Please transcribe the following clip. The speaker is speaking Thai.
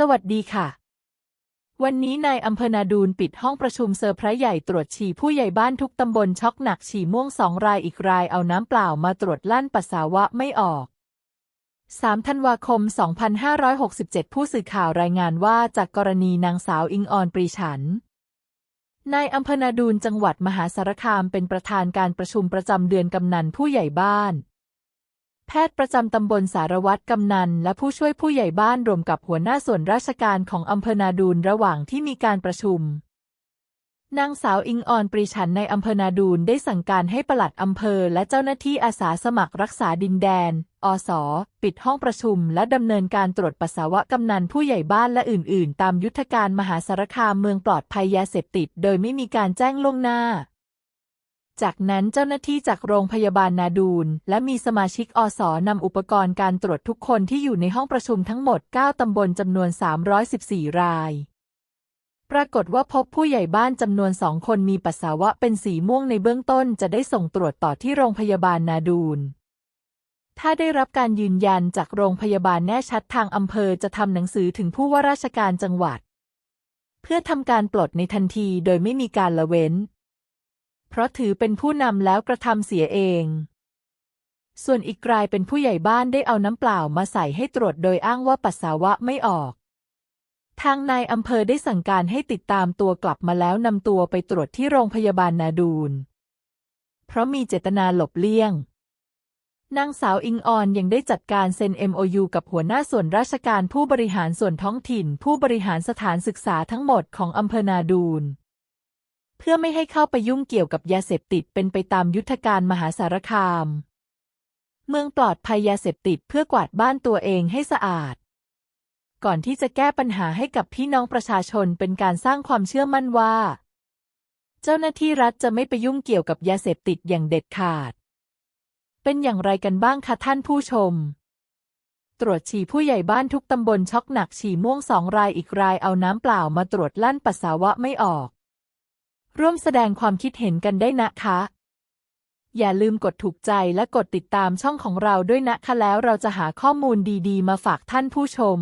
สวัสดีค่ะ วันนี้นายอำเภอนาดูนปิดห้องประชุมเซอร์ไพรส์ใหญ่ตรวจฉี่ผู้ใหญ่บ้านทุกตำบลช็อกหนักฉี่ม่วงสองรายอีกรายเอาน้ำเปล่ามาตรวจลั่นปัสสาวะไม่ออก 3 ธันวาคม 2567 ผู้สื่อข่าวรายงานว่าจากกรณีนางสาวอิงออนปรีฉันนายอำเภอนาดูนจังหวัดมหาสารคามเป็นประธานการประชุมประจำเดือนกำนันผู้ใหญ่บ้าน แพทย์ประจำตำบลสารวัตรกำนัน และผู้ช่วยผู้ใหญ่บ้านรวมกับหัวหน้าส่วนราชการของอำเภอนาดูนระหว่างที่มีการประชุม นางสาวอิงออนปรีฉันในอำเภอนาดูนได้สั่งการให้ปลัดอำเภอและเจ้าหน้าที่อาสาสมัครรักษาดินแดน อส ปิดห้องประชุม และดำเนินการตรวจปัสสาวะกำนันผู้ใหญ่บ้านและอื่น ๆ ตามยุทธการมหาสารคามเมืองปลอดภัยยาเสพติด โดยไม่มีการแจ้งล่วงหน้า จากนั้นเจ้าหน้าที่จากโรงพยาบาลนาดูน และมีสมาชิกอสนำอุปกรณ์การตรวจทุกคนที่อยู่ในห้องประชุมทั้งหมด 9 ตำบลจำนวน 314 ราย ปรากฏว่าพบผู้ใหญ่บ้านจำนวนสองคนมีปัสสาวะเป็นสีม่วงในเบื้องต้นจะได้ส่งตรวจต่อที่โรงพยาบาลนาดูน ถ้าได้รับการยืนยันจากโรงพยาบาลแน่ชัดทางอำเภอจะทำหนังสือถึงผู้ว่าราชการจังหวัด เพื่อทำการปลดในทันทีโดยไม่มีการละเว้น ราะถือเป็นผู้นำแล้วกระทำเสียเอง ส่วนอีกรายเป็นผู้ใหญ่บ้านได้เอาน้ำเปล่ามาใส่ให้ตรวจโดยอ้างว่าปัสสาวะไม่ออก ทางนายอำเภอได้สั่งการให้ติดตามตัวกลับมาแล้วนำตัวไปตรวจที่โรงพยาบาลนาดูน เพราะมีเจตนาหลบเลี่ยงนางสาวอิงออนยังได้จัดการเซ็น MOU กับหัวหน้าส่วนราชการผู้บริหารส่วนท้องถิ่น ผู้บริหารสถานศึกษาทั้งหมดของอำเภอนาดูน เพื่อไม่ให้เข้าไปยุ่งเกี่ยวกับยาเสพติดเป็นไปตามยุทธการมหาสารคาม เมืองปลอดภัยยาเสพติดเพื่อกวาดบ้านตัวเองให้สะอาด ก่อนที่จะแก้ปัญหาให้กับพี่น้องประชาชนเป็นการสร้างความเชื่อมั่นว่า เจ้าหน้าที่รัฐจะไม่ไปยุ่งเกี่ยวกับยาเสพติดอย่างเด็ดขาด เป็นอย่างไรกันบ้างคะท่านผู้ชมตรวจฉี่ผู้ใหญ่บ้านทุกตำบลช็อกหนักฉี่ม่วงสองรายอีกรายเอาน้ำเปล่ามาตรวจลั่นปัสสาวะไม่ออก ร่วมแสดงความคิดเห็นกันได้นะคะ อย่าลืมกดถูกใจและกดติดตามช่องของเราด้วยนะคะแล้วเราจะหาข้อมูลดีๆ มาฝากท่านผู้ชม